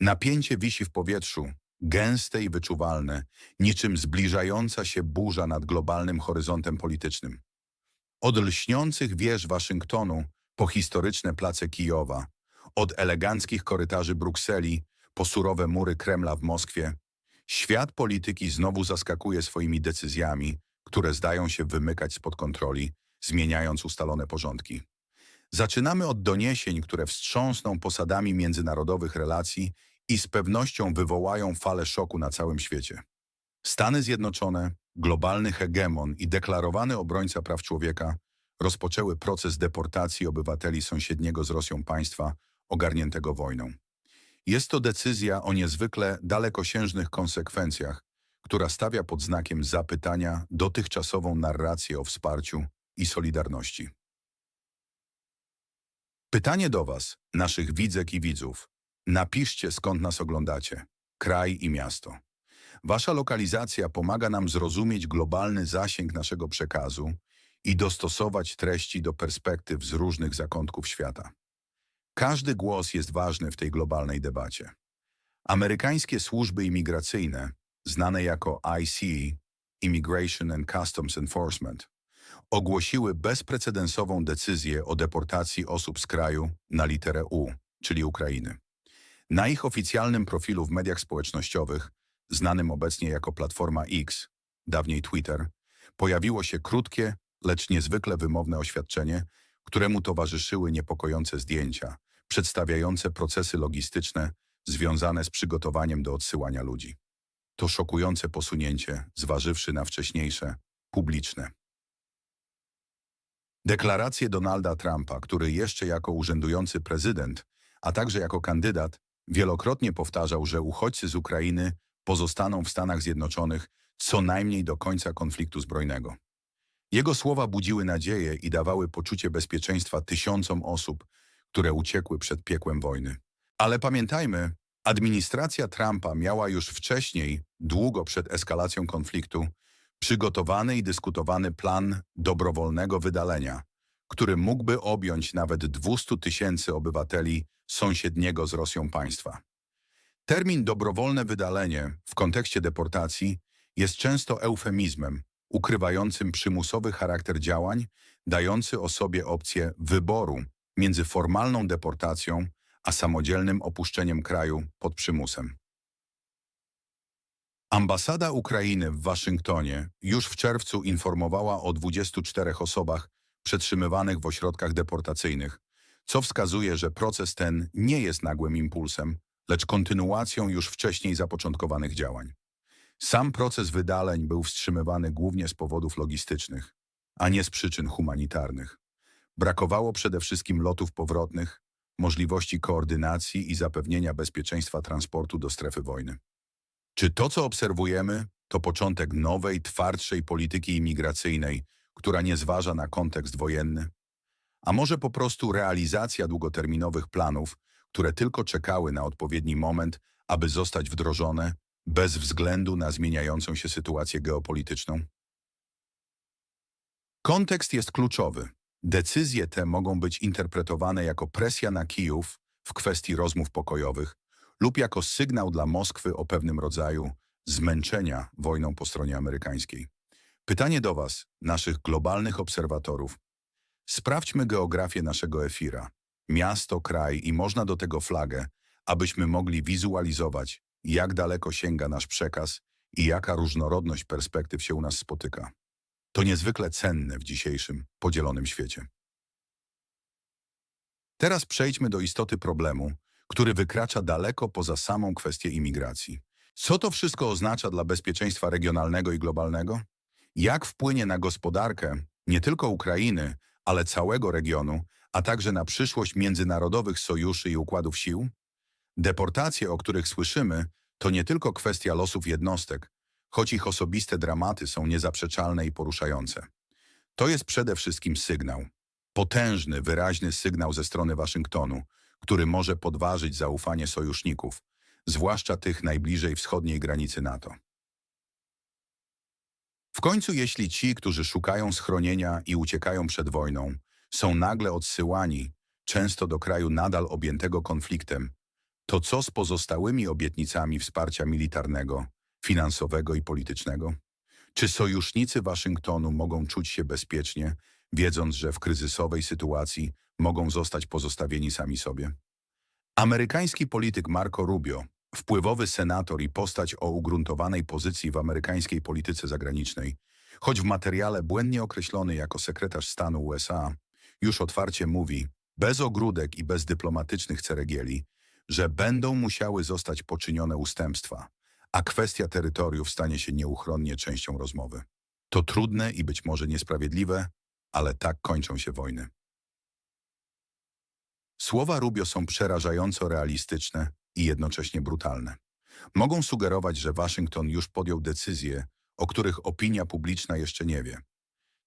Napięcie wisi w powietrzu, gęste i wyczuwalne, niczym zbliżająca się burza nad globalnym horyzontem politycznym. Od lśniących wież Waszyngtonu po historyczne place Kijowa, od eleganckich korytarzy Brukseli po surowe mury Kremla w Moskwie, świat polityki znowu zaskakuje swoimi decyzjami, które zdają się wymykać spod kontroli, zmieniając ustalone porządki. Zaczynamy od doniesień, które wstrząsną posadami międzynarodowych relacji i z pewnością wywołają falę szoku na całym świecie. Stany Zjednoczone, globalny hegemon i deklarowany obrońca praw człowieka rozpoczęły proces deportacji obywateli sąsiedniego z Rosją państwa ogarniętego wojną. Jest to decyzja o niezwykle dalekosiężnych konsekwencjach, która stawia pod znakiem zapytania dotychczasową narrację o wsparciu i solidarności. Pytanie do Was, naszych widzek i widzów. Napiszcie, skąd nas oglądacie, kraj i miasto. Wasza lokalizacja pomaga nam zrozumieć globalny zasięg naszego przekazu i dostosować treści do perspektyw z różnych zakątków świata. Każdy głos jest ważny w tej globalnej debacie. Amerykańskie służby imigracyjne, znane jako ICE, Immigration and Customs Enforcement, ogłosiły bezprecedensową decyzję o deportacji osób z kraju na literę U, czyli Ukrainy. Na ich oficjalnym profilu w mediach społecznościowych, znanym obecnie jako Platforma X, dawniej Twitter, pojawiło się krótkie, lecz niezwykle wymowne oświadczenie, któremu towarzyszyły niepokojące zdjęcia, przedstawiające procesy logistyczne związane z przygotowaniem do odsyłania ludzi. To szokujące posunięcie, zważywszy na wcześniejsze, publiczne. Deklaracje Donalda Trumpa, który jeszcze jako urzędujący prezydent, a także jako kandydat, wielokrotnie powtarzał, że uchodźcy z Ukrainy pozostaną w Stanach Zjednoczonych co najmniej do końca konfliktu zbrojnego. Jego słowa budziły nadzieję i dawały poczucie bezpieczeństwa tysiącom osób, które uciekły przed piekłem wojny. Ale pamiętajmy, administracja Trumpa miała już wcześniej, długo przed eskalacją konfliktu, przygotowany i dyskutowany plan dobrowolnego wydalenia, który mógłby objąć nawet 200 tysięcy obywateli sąsiedniego z Rosją państwa. Termin dobrowolne wydalenie w kontekście deportacji jest często eufemizmem ukrywającym przymusowy charakter działań, dający osobie opcję wyboru między formalną deportacją a samodzielnym opuszczeniem kraju pod przymusem. Ambasada Ukrainy w Waszyngtonie już w czerwcu informowała o 24 osobach przetrzymywanych w ośrodkach deportacyjnych, co wskazuje, że proces ten nie jest nagłym impulsem, lecz kontynuacją już wcześniej zapoczątkowanych działań. Sam proces wydaleń był wstrzymywany głównie z powodów logistycznych, a nie z przyczyn humanitarnych. Brakowało przede wszystkim lotów powrotnych, możliwości koordynacji i zapewnienia bezpieczeństwa transportu do strefy wojny. Czy to, co obserwujemy, to początek nowej, twardszej polityki imigracyjnej, która nie zważa na kontekst wojenny? A może po prostu realizacja długoterminowych planów, które tylko czekały na odpowiedni moment, aby zostać wdrożone, bez względu na zmieniającą się sytuację geopolityczną? Kontekst jest kluczowy. Decyzje te mogą być interpretowane jako presja na Kijów w kwestii rozmów pokojowych lub jako sygnał dla Moskwy o pewnym rodzaju zmęczenia wojną po stronie amerykańskiej. Pytanie do Was, naszych globalnych obserwatorów. Sprawdźmy geografię naszego efira, miasto, kraj i można do tego flagę, abyśmy mogli wizualizować, jak daleko sięga nasz przekaz i jaka różnorodność perspektyw się u nas spotyka. To niezwykle cenne w dzisiejszym, podzielonym świecie. Teraz przejdźmy do istoty problemu, który wykracza daleko poza samą kwestię imigracji. Co to wszystko oznacza dla bezpieczeństwa regionalnego i globalnego? Jak wpłynie na gospodarkę nie tylko Ukrainy, ale całego regionu, a także na przyszłość międzynarodowych sojuszy i układów sił? Deportacje, o których słyszymy, to nie tylko kwestia losów jednostek, choć ich osobiste dramaty są niezaprzeczalne i poruszające. To jest przede wszystkim sygnał. Potężny, wyraźny sygnał ze strony Waszyngtonu, który może podważyć zaufanie sojuszników, zwłaszcza tych najbliżej wschodniej granicy NATO. W końcu, jeśli ci, którzy szukają schronienia i uciekają przed wojną, są nagle odsyłani, często do kraju nadal objętego konfliktem, To co z pozostałymi obietnicami wsparcia militarnego, finansowego i politycznego? Czy sojusznicy Waszyngtonu mogą czuć się bezpiecznie, wiedząc, że w kryzysowej sytuacji mogą zostać pozostawieni sami sobie? Amerykański polityk Marco Rubio, wpływowy senator i postać o ugruntowanej pozycji w amerykańskiej polityce zagranicznej, choć w materiale błędnie określony jako sekretarz stanu USA, już otwarcie mówi, bez ogródek i bez dyplomatycznych ceregieli, że będą musiały zostać poczynione ustępstwa, a kwestia terytoriów stanie się nieuchronnie częścią rozmowy. To trudne i być może niesprawiedliwe, ale tak kończą się wojny. Słowa Rubio są przerażająco realistyczne i jednocześnie brutalne. Mogą sugerować, że Waszyngton już podjął decyzje, o których opinia publiczna jeszcze nie wie.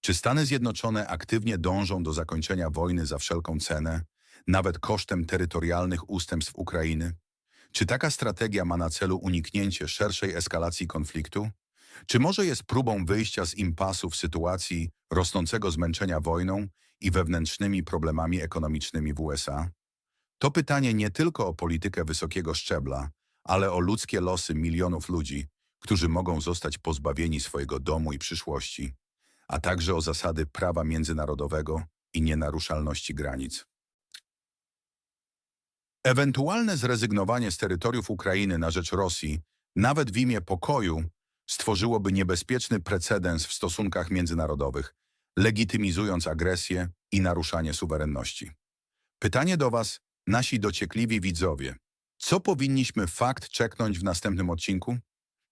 Czy Stany Zjednoczone aktywnie dążą do zakończenia wojny za wszelką cenę, nawet kosztem terytorialnych ustępstw Ukrainy? Czy taka strategia ma na celu uniknięcie szerszej eskalacji konfliktu? Czy może jest próbą wyjścia z impasu w sytuacji rosnącego zmęczenia wojną i wewnętrznymi problemami ekonomicznymi w USA? To pytanie nie tylko o politykę wysokiego szczebla, ale o ludzkie losy milionów ludzi, którzy mogą zostać pozbawieni swojego domu i przyszłości, a także o zasady prawa międzynarodowego i nienaruszalności granic. Ewentualne zrezygnowanie z terytoriów Ukrainy na rzecz Rosji, nawet w imię pokoju, stworzyłoby niebezpieczny precedens w stosunkach międzynarodowych, legitymizując agresję i naruszanie suwerenności. Pytanie do Was, nasi dociekliwi widzowie. Co powinniśmy fakt czeknąć w następnym odcinku?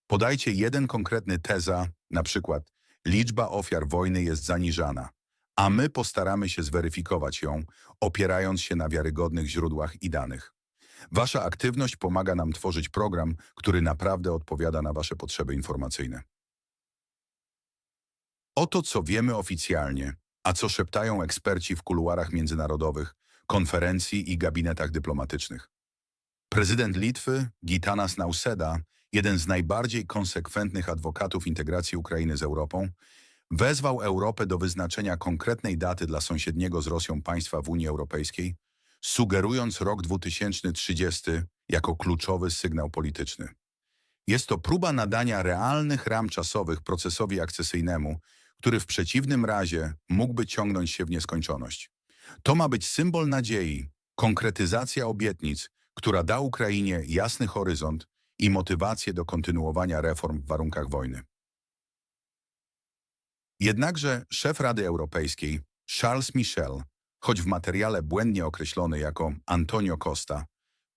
Podajcie jeden konkretny teza, na przykład liczba ofiar wojny jest zaniżana, a my postaramy się zweryfikować ją, opierając się na wiarygodnych źródłach i danych. Wasza aktywność pomaga nam tworzyć program, który naprawdę odpowiada na Wasze potrzeby informacyjne. Oto co wiemy oficjalnie, a co szeptają eksperci w kuluarach międzynarodowych, konferencji i gabinetach dyplomatycznych. Prezydent Litwy, Gitanas Nauseda, jeden z najbardziej konsekwentnych adwokatów integracji Ukrainy z Europą, wezwał Europę do wyznaczenia konkretnej daty dla sąsiedniego z Rosją państwa w Unii Europejskiej, sugerując rok 2030 jako kluczowy sygnał polityczny. Jest to próba nadania realnych ram czasowych procesowi akcesyjnemu, który w przeciwnym razie mógłby ciągnąć się w nieskończoność. To ma być symbol nadziei, konkretyzacja obietnic, która da Ukrainie jasny horyzont i motywację do kontynuowania reform w warunkach wojny. Jednakże szef Rady Europejskiej, Charles Michel, choć w materiale błędnie określony jako Antonio Costa,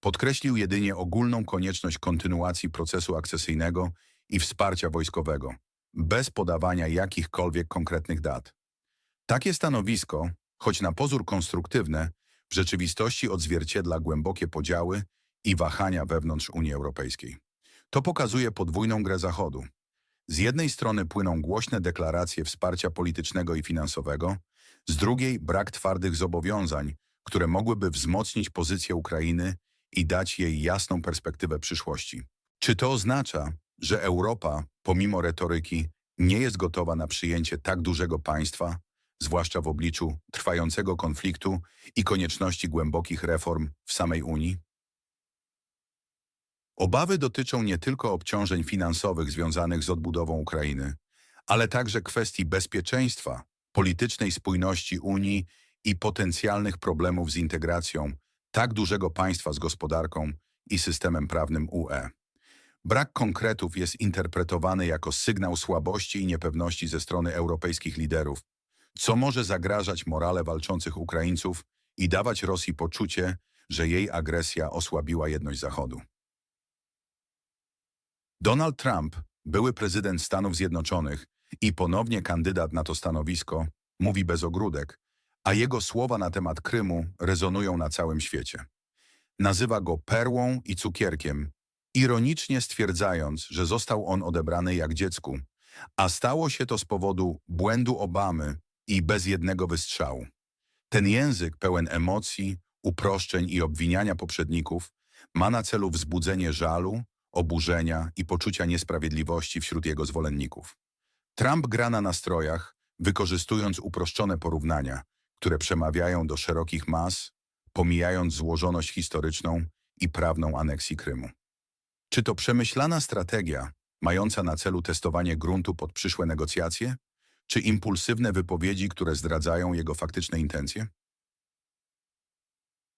podkreślił jedynie ogólną konieczność kontynuacji procesu akcesyjnego i wsparcia wojskowego, bez podawania jakichkolwiek konkretnych dat. Takie stanowisko, choć na pozór konstruktywne, w rzeczywistości odzwierciedla głębokie podziały i wahania wewnątrz Unii Europejskiej. To pokazuje podwójną grę Zachodu. Z jednej strony płyną głośne deklaracje wsparcia politycznego i finansowego, z drugiej brak twardych zobowiązań, które mogłyby wzmocnić pozycję Ukrainy i dać jej jasną perspektywę przyszłości. Czy to oznacza, że Europa, pomimo retoryki, nie jest gotowa na przyjęcie tak dużego państwa, zwłaszcza w obliczu trwającego konfliktu i konieczności głębokich reform w samej Unii? Obawy dotyczą nie tylko obciążeń finansowych związanych z odbudową Ukrainy, ale także kwestii bezpieczeństwa, politycznej spójności Unii i potencjalnych problemów z integracją tak dużego państwa z gospodarką i systemem prawnym UE. Brak konkretów jest interpretowany jako sygnał słabości i niepewności ze strony europejskich liderów, co może zagrażać morale walczących Ukraińców i dawać Rosji poczucie, że jej agresja osłabiła jedność Zachodu. Donald Trump, były prezydent Stanów Zjednoczonych i ponownie kandydat na to stanowisko, mówi bez ogródek, a jego słowa na temat Krymu rezonują na całym świecie. Nazywa go perłą i cukierkiem, ironicznie stwierdzając, że został on odebrany jak dziecku, a stało się to z powodu błędu Obamy i bez jednego wystrzału. Ten język pełen emocji, uproszczeń i obwiniania poprzedników ma na celu wzbudzenie żalu, oburzenia i poczucia niesprawiedliwości wśród jego zwolenników. Trump gra na nastrojach, wykorzystując uproszczone porównania, które przemawiają do szerokich mas, pomijając złożoność historyczną i prawną aneksji Krymu. Czy to przemyślana strategia, mająca na celu testowanie gruntu pod przyszłe negocjacje, czy impulsywne wypowiedzi, które zdradzają jego faktyczne intencje?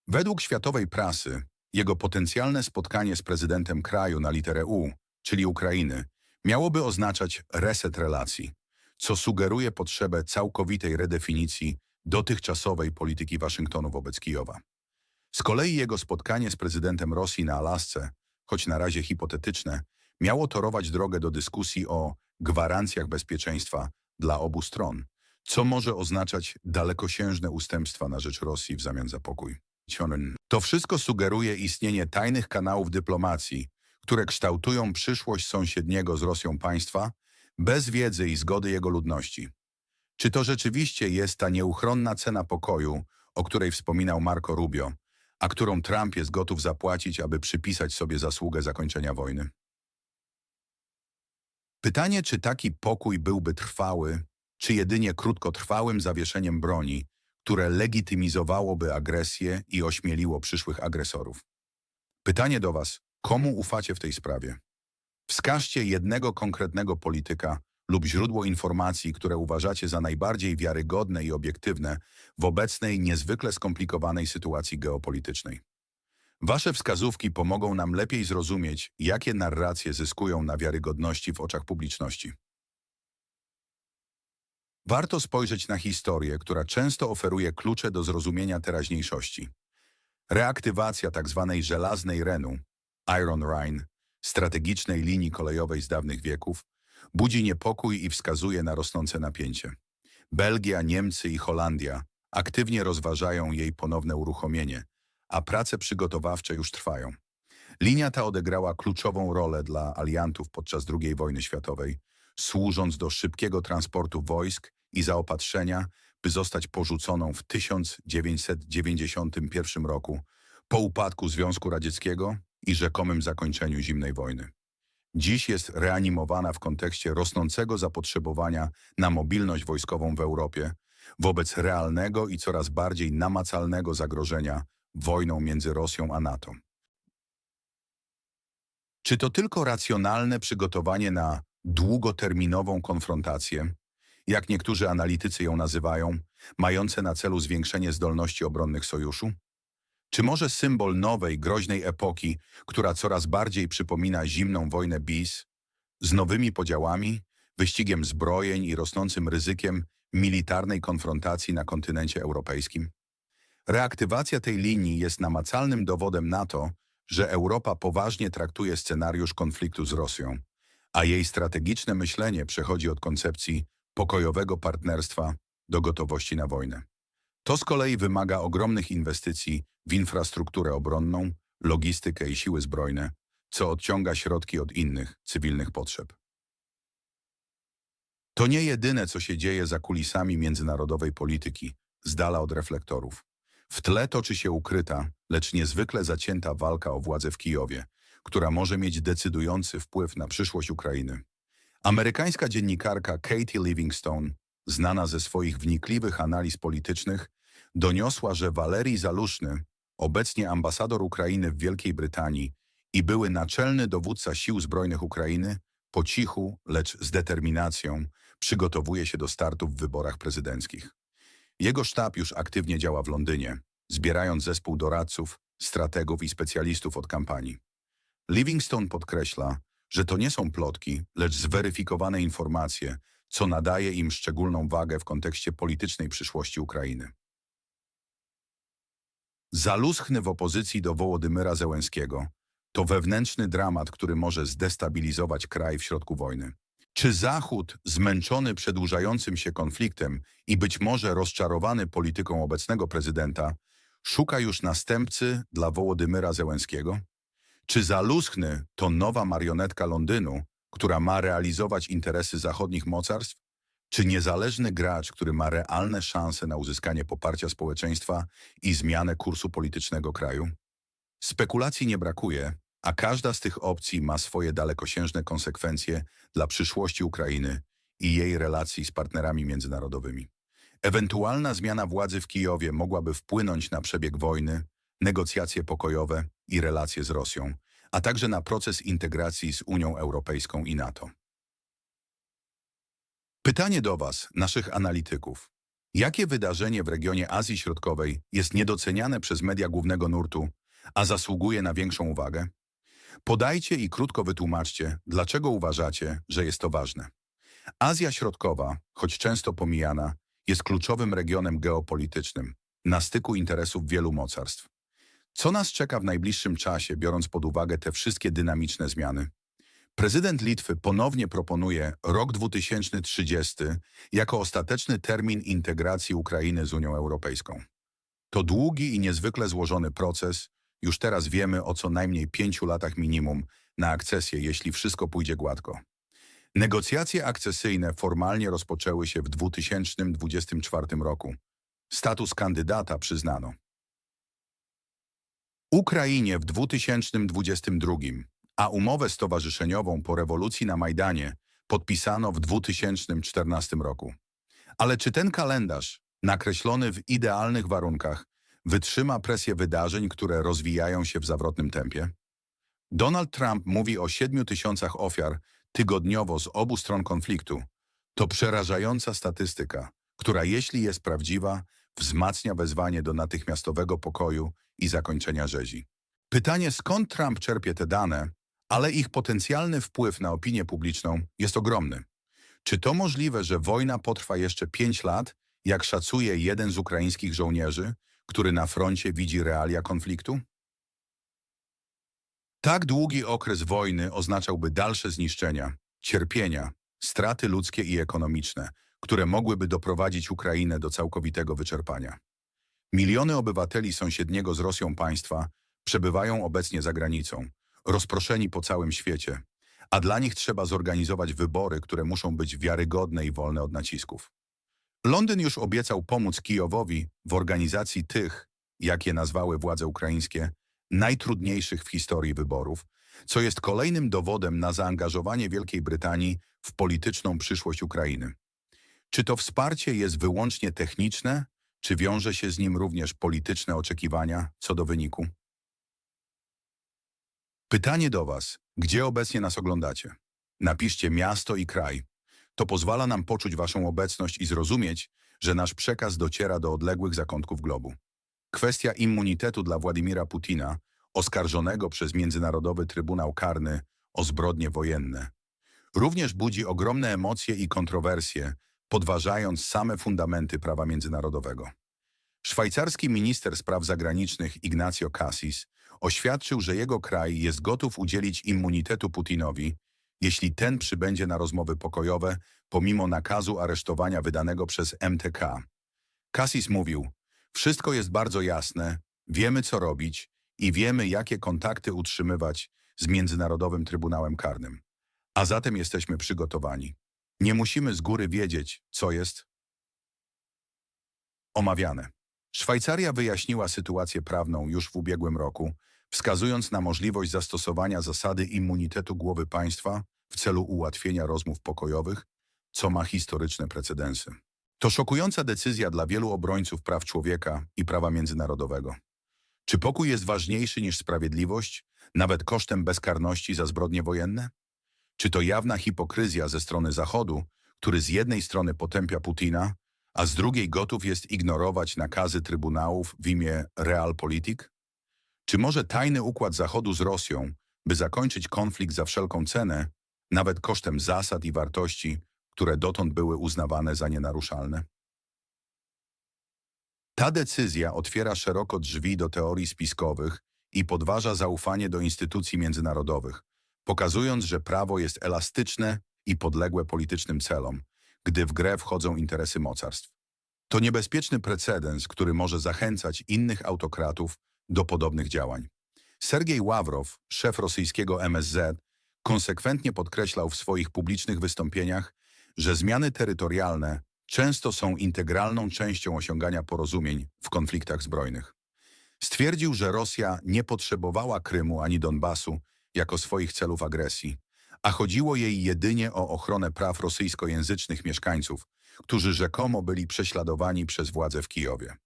Według światowej prasy, jego potencjalne spotkanie z prezydentem kraju na literę U, czyli Ukrainy, miałoby oznaczać reset relacji, co sugeruje potrzebę całkowitej redefinicji dotychczasowej polityki Waszyngtonu wobec Kijowa. Z kolei jego spotkanie z prezydentem Rosji na Alasce, choć na razie hipotetyczne, miało torować drogę do dyskusji o gwarancjach bezpieczeństwa dla obu stron, co może oznaczać dalekosiężne ustępstwa na rzecz Rosji w zamian za pokój. To wszystko sugeruje istnienie tajnych kanałów dyplomacji, które kształtują przyszłość sąsiedniego z Rosją państwa bez wiedzy i zgody jego ludności. Czy to rzeczywiście jest ta nieuchronna cena pokoju, o której wspominał Marco Rubio, a którą Trump jest gotów zapłacić, aby przypisać sobie zasługę zakończenia wojny? Pytanie, czy taki pokój byłby trwały, czy jedynie krótkotrwałym zawieszeniem broni, które legitymizowałoby agresję i ośmieliło przyszłych agresorów. Pytanie do Was, komu ufacie w tej sprawie? Wskażcie jednego konkretnego polityka lub źródło informacji, które uważacie za najbardziej wiarygodne i obiektywne w obecnej, niezwykle skomplikowanej sytuacji geopolitycznej. Wasze wskazówki pomogą nam lepiej zrozumieć, jakie narracje zyskują na wiarygodności w oczach publiczności. Warto spojrzeć na historię, która często oferuje klucze do zrozumienia teraźniejszości. Reaktywacja tzw. żelaznej Renu, Iron Rhine, strategicznej linii kolejowej z dawnych wieków, budzi niepokój i wskazuje na rosnące napięcie. Belgia, Niemcy i Holandia aktywnie rozważają jej ponowne uruchomienie, a prace przygotowawcze już trwają. Linia ta odegrała kluczową rolę dla aliantów podczas II wojny światowej, służąc do szybkiego transportu wojsk i zaopatrzenia, by zostać porzuconą w 1991 roku po upadku Związku Radzieckiego i rzekomym zakończeniu zimnej wojny. Dziś jest reanimowana w kontekście rosnącego zapotrzebowania na mobilność wojskową w Europie wobec realnego i coraz bardziej namacalnego zagrożenia wojną między Rosją a NATO. Czy to tylko racjonalne przygotowanie na długoterminową konfrontację, jak niektórzy analitycy ją nazywają, mające na celu zwiększenie zdolności obronnych sojuszu? Czy może symbol nowej, groźnej epoki, która coraz bardziej przypomina zimną wojnę BIS, z nowymi podziałami, wyścigiem zbrojeń i rosnącym ryzykiem militarnej konfrontacji na kontynencie europejskim? Reaktywacja tej linii jest namacalnym dowodem na to, że Europa poważnie traktuje scenariusz konfliktu z Rosją, a jej strategiczne myślenie przechodzi od koncepcji pokojowego partnerstwa do gotowości na wojnę. To z kolei wymaga ogromnych inwestycji w infrastrukturę obronną, logistykę i siły zbrojne, co odciąga środki od innych, cywilnych potrzeb. To nie jedyne, co się dzieje za kulisami międzynarodowej polityki, z dala od reflektorów. W tle toczy się ukryta, lecz niezwykle zacięta walka o władzę w Kijowie, która może mieć decydujący wpływ na przyszłość Ukrainy. Amerykańska dziennikarka Katie Livingstone, znana ze swoich wnikliwych analiz politycznych, doniosła, że Walerii Zaluszny, obecnie ambasador Ukrainy w Wielkiej Brytanii i były naczelny dowódca sił zbrojnych Ukrainy, po cichu, lecz z determinacją przygotowuje się do startu w wyborach prezydenckich. Jego sztab już aktywnie działa w Londynie, zbierając zespół doradców, strategów i specjalistów od kampanii. Livingstone podkreśla, że to nie są plotki, lecz zweryfikowane informacje, co nadaje im szczególną wagę w kontekście politycznej przyszłości Ukrainy. Zaluschny w opozycji do Wołodymyra Zełenskiego to wewnętrzny dramat, który może zdestabilizować kraj w środku wojny. Czy Zachód, zmęczony przedłużającym się konfliktem i być może rozczarowany polityką obecnego prezydenta, szuka już następcy dla Wołodymyra Zełenskiego? Czy Zaluschny to nowa marionetka Londynu, która ma realizować interesy zachodnich mocarstw? Czy niezależny gracz, który ma realne szanse na uzyskanie poparcia społeczeństwa i zmianę kursu politycznego kraju? Spekulacji nie brakuje, a każda z tych opcji ma swoje dalekosiężne konsekwencje dla przyszłości Ukrainy i jej relacji z partnerami międzynarodowymi. Ewentualna zmiana władzy w Kijowie mogłaby wpłynąć na przebieg wojny, negocjacje pokojowe i relacje z Rosją, a także na proces integracji z Unią Europejską i NATO. Pytanie do Was, naszych analityków. Jakie wydarzenie w regionie Azji Środkowej jest niedoceniane przez media głównego nurtu, a zasługuje na większą uwagę? Podajcie i krótko wytłumaczcie, dlaczego uważacie, że jest to ważne. Azja Środkowa, choć często pomijana, jest kluczowym regionem geopolitycznym, na styku interesów wielu mocarstw. Co nas czeka w najbliższym czasie, biorąc pod uwagę te wszystkie dynamiczne zmiany? Prezydent Litwy ponownie proponuje rok 2030 jako ostateczny termin integracji Ukrainy z Unią Europejską. To długi i niezwykle złożony proces. Już teraz wiemy o co najmniej pięciu latach minimum na akcesję, jeśli wszystko pójdzie gładko. Negocjacje akcesyjne formalnie rozpoczęły się w 2024 roku. Status kandydata przyznano. Ukrainie w 2022, a umowę stowarzyszeniową po rewolucji na Majdanie podpisano w 2014 roku. Ale czy ten kalendarz, nakreślony w idealnych warunkach, wytrzyma presję wydarzeń, które rozwijają się w zawrotnym tempie? Donald Trump mówi o 7 tysiącach ofiar tygodniowo z obu stron konfliktu. To przerażająca statystyka, która jeśli jest prawdziwa, wzmacnia wezwanie do natychmiastowego pokoju i zakończenia rzezi. Pytanie, skąd Trump czerpie te dane, ale ich potencjalny wpływ na opinię publiczną jest ogromny. Czy to możliwe, że wojna potrwa jeszcze pięć lat, jak szacuje jeden z ukraińskich żołnierzy, który na froncie widzi realia konfliktu? Tak długi okres wojny oznaczałby dalsze zniszczenia, cierpienia, straty ludzkie i ekonomiczne, które mogłyby doprowadzić Ukrainę do całkowitego wyczerpania. Miliony obywateli sąsiedniego z Rosją państwa przebywają obecnie za granicą, rozproszeni po całym świecie, a dla nich trzeba zorganizować wybory, które muszą być wiarygodne i wolne od nacisków. Londyn już obiecał pomóc Kijowowi w organizacji tych, jak je nazwały władze ukraińskie, najtrudniejszych w historii wyborów, co jest kolejnym dowodem na zaangażowanie Wielkiej Brytanii w polityczną przyszłość Ukrainy. Czy to wsparcie jest wyłącznie techniczne, czy wiąże się z nim również polityczne oczekiwania co do wyniku? Pytanie do Was. Gdzie obecnie nas oglądacie? Napiszcie miasto i kraj. To pozwala nam poczuć Waszą obecność i zrozumieć, że nasz przekaz dociera do odległych zakątków globu. Kwestia immunitetu dla Władimira Putina, oskarżonego przez Międzynarodowy Trybunał Karny o zbrodnie wojenne, również budzi ogromne emocje i kontrowersje, podważając same fundamenty prawa międzynarodowego. Szwajcarski minister spraw zagranicznych Ignacio Cassis oświadczył, że jego kraj jest gotów udzielić immunitetu Putinowi, jeśli ten przybędzie na rozmowy pokojowe, pomimo nakazu aresztowania wydanego przez MTK. Cassis mówił, wszystko jest bardzo jasne, wiemy co robić i wiemy jakie kontakty utrzymywać z Międzynarodowym Trybunałem Karnym. A zatem jesteśmy przygotowani. Nie musimy z góry wiedzieć, co jest omawiane. Szwajcaria wyjaśniła sytuację prawną już w ubiegłym roku, wskazując na możliwość zastosowania zasady immunitetu głowy państwa w celu ułatwienia rozmów pokojowych, co ma historyczne precedensy. To szokująca decyzja dla wielu obrońców praw człowieka i prawa międzynarodowego. Czy pokój jest ważniejszy niż sprawiedliwość, nawet kosztem bezkarności za zbrodnie wojenne? Czy to jawna hipokryzja ze strony Zachodu, który z jednej strony potępia Putina, a z drugiej gotów jest ignorować nakazy trybunałów w imię realpolitik? Czy może tajny układ Zachodu z Rosją, by zakończyć konflikt za wszelką cenę, nawet kosztem zasad i wartości, które dotąd były uznawane za nienaruszalne? Ta decyzja otwiera szeroko drzwi do teorii spiskowych i podważa zaufanie do instytucji międzynarodowych, pokazując, że prawo jest elastyczne i podległe politycznym celom, gdy w grę wchodzą interesy mocarstw. To niebezpieczny precedens, który może zachęcać innych autokratów do podobnych działań. Sergiej Ławrow, szef rosyjskiego MSZ, konsekwentnie podkreślał w swoich publicznych wystąpieniach, że zmiany terytorialne często są integralną częścią osiągania porozumień w konfliktach zbrojnych. Stwierdził, że Rosja nie potrzebowała Krymu ani Donbasu jako swoich celów agresji, a chodziło jej jedynie o ochronę praw rosyjskojęzycznych mieszkańców, którzy rzekomo byli prześladowani przez władze w Kijowie.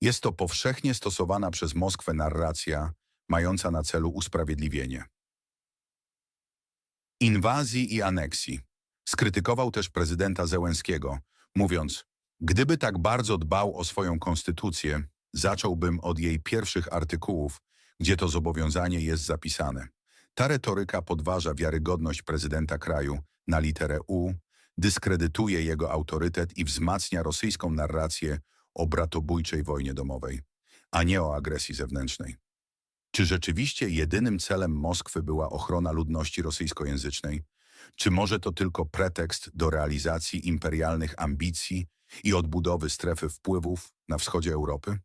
Jest to powszechnie stosowana przez Moskwę narracja mająca na celu usprawiedliwienie. Inwazji i aneksji. Skrytykował też prezydenta Zełenskiego, mówiąc, gdyby tak bardzo dbał o swoją konstytucję, zacząłbym od jej pierwszych artykułów, gdzie to zobowiązanie jest zapisane. Ta retoryka podważa wiarygodność prezydenta kraju na literę U, dyskredytuje jego autorytet i wzmacnia rosyjską narrację o bratobójczej wojnie domowej, a nie o agresji zewnętrznej. Czy rzeczywiście jedynym celem Moskwy była ochrona ludności rosyjskojęzycznej? Czy może to tylko pretekst do realizacji imperialnych ambicji i odbudowy strefy wpływów na wschodzie Europy?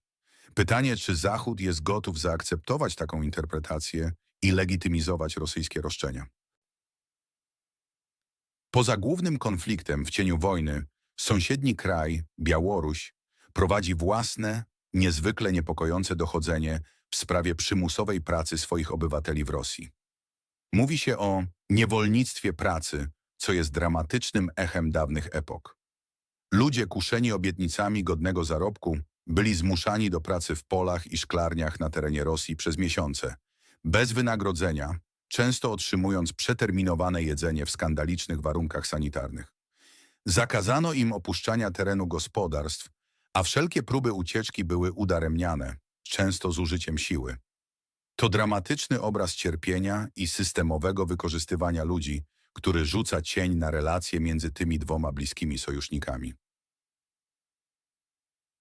Pytanie, czy Zachód jest gotów zaakceptować taką interpretację i legitymizować rosyjskie roszczenia? Poza głównym konfliktem w cieniu wojny, sąsiedni kraj, Białoruś, prowadzi własne, niezwykle niepokojące dochodzenie w sprawie przymusowej pracy swoich obywateli w Rosji. Mówi się o niewolnictwie pracy, co jest dramatycznym echem dawnych epok. Ludzie kuszeni obietnicami godnego zarobku byli zmuszani do pracy w polach i szklarniach na terenie Rosji przez miesiące, bez wynagrodzenia, często otrzymując przeterminowane jedzenie w skandalicznych warunkach sanitarnych. Zakazano im opuszczania terenu gospodarstw, a wszelkie próby ucieczki były udaremniane, często z użyciem siły. To dramatyczny obraz cierpienia i systemowego wykorzystywania ludzi, który rzuca cień na relacje między tymi dwoma bliskimi sojusznikami.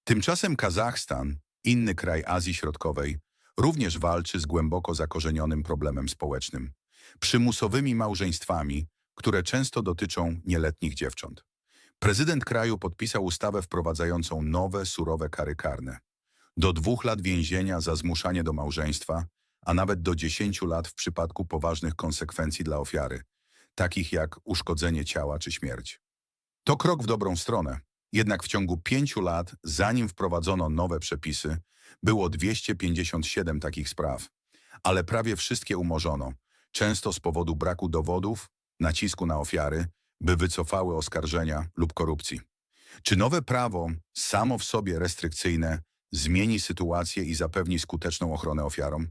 Tymczasem Kazachstan, inny kraj Azji Środkowej, również walczy z głęboko zakorzenionym problemem społecznym, przymusowymi małżeństwami, które często dotyczą nieletnich dziewcząt. Prezydent kraju podpisał ustawę wprowadzającą nowe, surowe kary karne. Do dwóch lat więzienia za zmuszanie do małżeństwa, a nawet do dziesięciu lat w przypadku poważnych konsekwencji dla ofiary, takich jak uszkodzenie ciała czy śmierć. To krok w dobrą stronę, jednak w ciągu pięciu lat, zanim wprowadzono nowe przepisy, było 257 takich spraw, ale prawie wszystkie umorzono, często z powodu braku dowodów, nacisku na ofiary, by wycofały oskarżenia lub korupcji. Czy nowe prawo, samo w sobie restrykcyjne, zmieni sytuację i zapewni skuteczną ochronę ofiarom?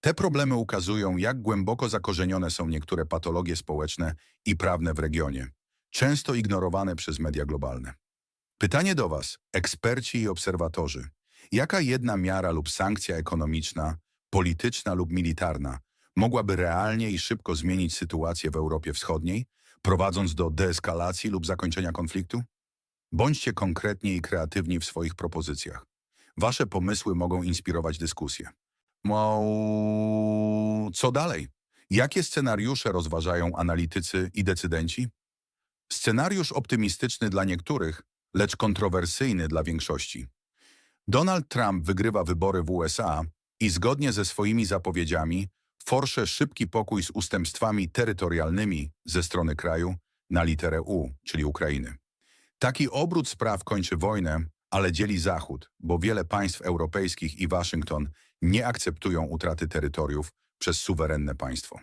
Te problemy ukazują, jak głęboko zakorzenione są niektóre patologie społeczne i prawne w regionie, często ignorowane przez media globalne. Pytanie do Was, eksperci i obserwatorzy. Jaka jedna miara lub sankcja ekonomiczna, polityczna lub militarna mogłaby realnie i szybko zmienić sytuację w Europie Wschodniej, prowadząc do deeskalacji lub zakończenia konfliktu? Bądźcie konkretni i kreatywni w swoich propozycjach. Wasze pomysły mogą inspirować dyskusję. Wow. Co dalej? Jakie scenariusze rozważają analitycy i decydenci? Scenariusz optymistyczny dla niektórych, lecz kontrowersyjny dla większości. Donald Trump wygrywa wybory w USA i zgodnie ze swoimi zapowiedziami forsze szybki pokój z ustępstwami terytorialnymi ze strony kraju na literę U, czyli Ukrainy. Taki obrót spraw kończy wojnę, ale dzieli Zachód, bo wiele państw europejskich i Waszyngton nie akceptują utraty terytoriów przez suwerenne państwo.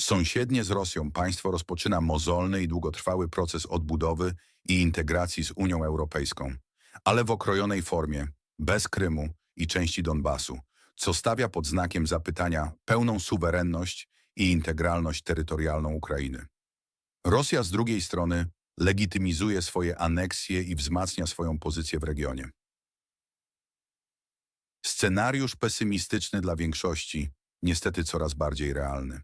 Sąsiednie z Rosją państwo rozpoczyna mozolny i długotrwały proces odbudowy i integracji z Unią Europejską, ale w okrojonej formie, bez Krymu i części Donbasu, co stawia pod znakiem zapytania pełną suwerenność i integralność terytorialną Ukrainy. Rosja z drugiej strony legitymizuje swoje aneksje i wzmacnia swoją pozycję w regionie. Scenariusz pesymistyczny dla większości, niestety coraz bardziej realny.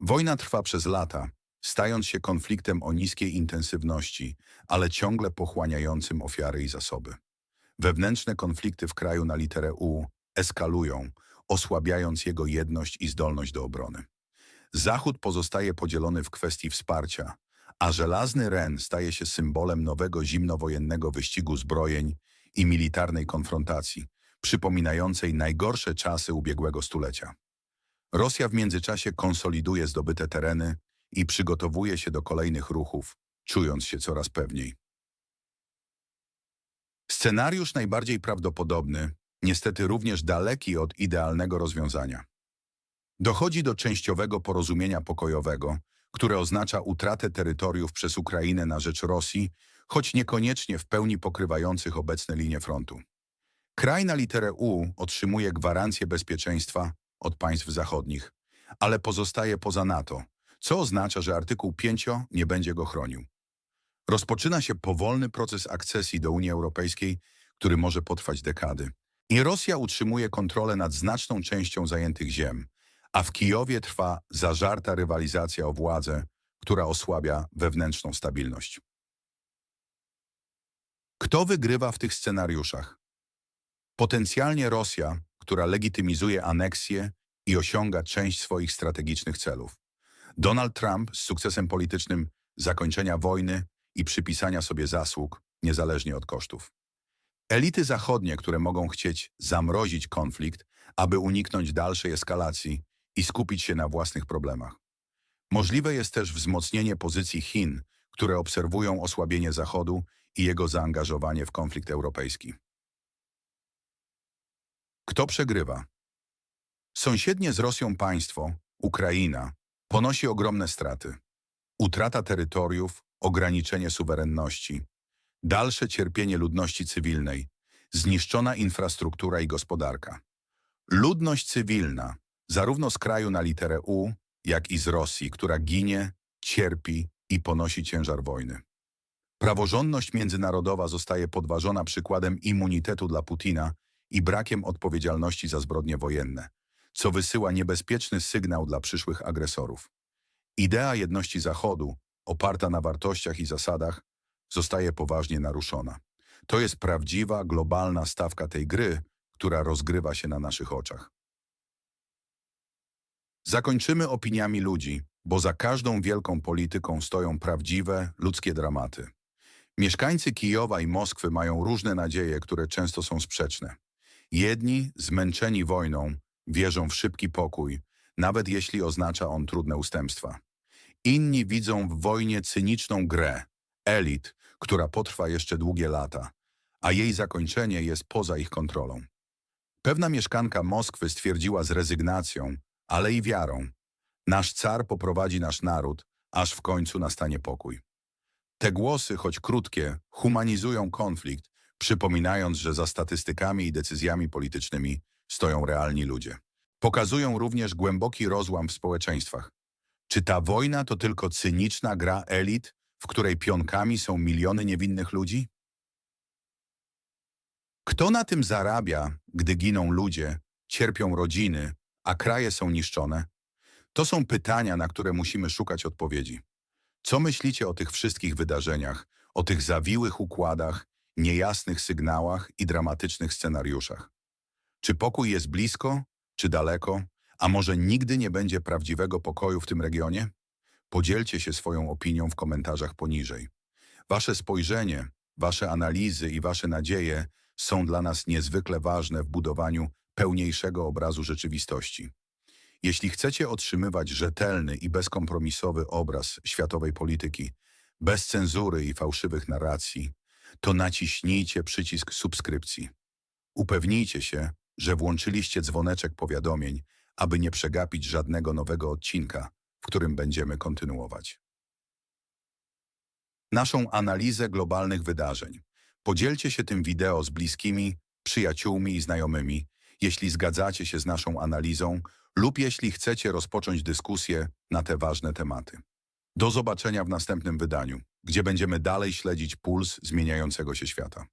Wojna trwa przez lata, stając się konfliktem o niskiej intensywności, ale ciągle pochłaniającym ofiary i zasoby. Wewnętrzne konflikty w kraju na literę U eskalują, osłabiając jego jedność i zdolność do obrony. Zachód pozostaje podzielony w kwestii wsparcia, a żelazny Ren staje się symbolem nowego zimnowojennego wyścigu zbrojeń i militarnej konfrontacji, przypominającej najgorsze czasy ubiegłego stulecia. Rosja w międzyczasie konsoliduje zdobyte tereny i przygotowuje się do kolejnych ruchów, czując się coraz pewniej. Scenariusz najbardziej prawdopodobny, niestety również daleki od idealnego rozwiązania. Dochodzi do częściowego porozumienia pokojowego, które oznacza utratę terytoriów przez Ukrainę na rzecz Rosji, choć niekoniecznie w pełni pokrywających obecne linie frontu. Kraj na literę U otrzymuje gwarancję bezpieczeństwa od państw zachodnich, ale pozostaje poza NATO, co oznacza, że artykuł 5 nie będzie go chronił. Rozpoczyna się powolny proces akcesji do Unii Europejskiej, który może potrwać dekady. I Rosja utrzymuje kontrolę nad znaczną częścią zajętych ziem, a w Kijowie trwa zażarta rywalizacja o władzę, która osłabia wewnętrzną stabilność. Kto wygrywa w tych scenariuszach? Potencjalnie Rosja, która legitymizuje aneksję i osiąga część swoich strategicznych celów. Donald Trump z sukcesem politycznym zakończenia wojny i przypisania sobie zasług, niezależnie od kosztów. Elity zachodnie, które mogą chcieć zamrozić konflikt, aby uniknąć dalszej eskalacji i skupić się na własnych problemach. Możliwe jest też wzmocnienie pozycji Chin, które obserwują osłabienie Zachodu i jego zaangażowanie w konflikt europejski. Kto przegrywa? Sąsiednie z Rosją państwo, Ukraina, ponosi ogromne straty. Utrata terytoriów, ograniczenie suwerenności, dalsze cierpienie ludności cywilnej, zniszczona infrastruktura i gospodarka. Ludność cywilna, zarówno z kraju na literę U, jak i z Rosji, która ginie, cierpi i ponosi ciężar wojny. Praworządność międzynarodowa zostaje podważona przykładem immunitetu dla Putina i brakiem odpowiedzialności za zbrodnie wojenne, co wysyła niebezpieczny sygnał dla przyszłych agresorów. Idea jedności Zachodu, oparta na wartościach i zasadach, zostaje poważnie naruszona. To jest prawdziwa, globalna stawka tej gry, która rozgrywa się na naszych oczach. Zakończymy opiniami ludzi, bo za każdą wielką polityką stoją prawdziwe, ludzkie dramaty. Mieszkańcy Kijowa i Moskwy mają różne nadzieje, które często są sprzeczne. Jedni, zmęczeni wojną, wierzą w szybki pokój, nawet jeśli oznacza on trudne ustępstwa. Inni widzą w wojnie cyniczną grę, elit, która potrwa jeszcze długie lata, a jej zakończenie jest poza ich kontrolą. Pewna mieszkanka Moskwy stwierdziła z rezygnacją, ale i wiarą. Nasz car poprowadzi nasz naród, aż w końcu nastanie pokój. Te głosy, choć krótkie, humanizują konflikt, przypominając, że za statystykami i decyzjami politycznymi stoją realni ludzie. Pokazują również głęboki rozłam w społeczeństwach. Czy ta wojna to tylko cyniczna gra elit, w której pionkami są miliony niewinnych ludzi? Kto na tym zarabia, gdy giną ludzie, cierpią rodziny, a kraje są niszczone? To są pytania, na które musimy szukać odpowiedzi. Co myślicie o tych wszystkich wydarzeniach, o tych zawiłych układach, niejasnych sygnałach i dramatycznych scenariuszach? Czy pokój jest blisko, czy daleko, a może nigdy nie będzie prawdziwego pokoju w tym regionie? Podzielcie się swoją opinią w komentarzach poniżej. Wasze spojrzenie, wasze analizy i wasze nadzieje są dla nas niezwykle ważne w budowaniu pełniejszego obrazu rzeczywistości. Jeśli chcecie otrzymywać rzetelny i bezkompromisowy obraz światowej polityki, bez cenzury i fałszywych narracji, to naciśnijcie przycisk subskrypcji. Upewnijcie się, że włączyliście dzwoneczek powiadomień, aby nie przegapić żadnego nowego odcinka, w którym będziemy kontynuować. Naszą analizę globalnych wydarzeń. Podzielcie się tym wideo z bliskimi, przyjaciółmi i znajomymi, jeśli zgadzacie się z naszą analizą lub jeśli chcecie rozpocząć dyskusję na te ważne tematy. Do zobaczenia w następnym wydaniu, gdzie będziemy dalej śledzić puls zmieniającego się świata.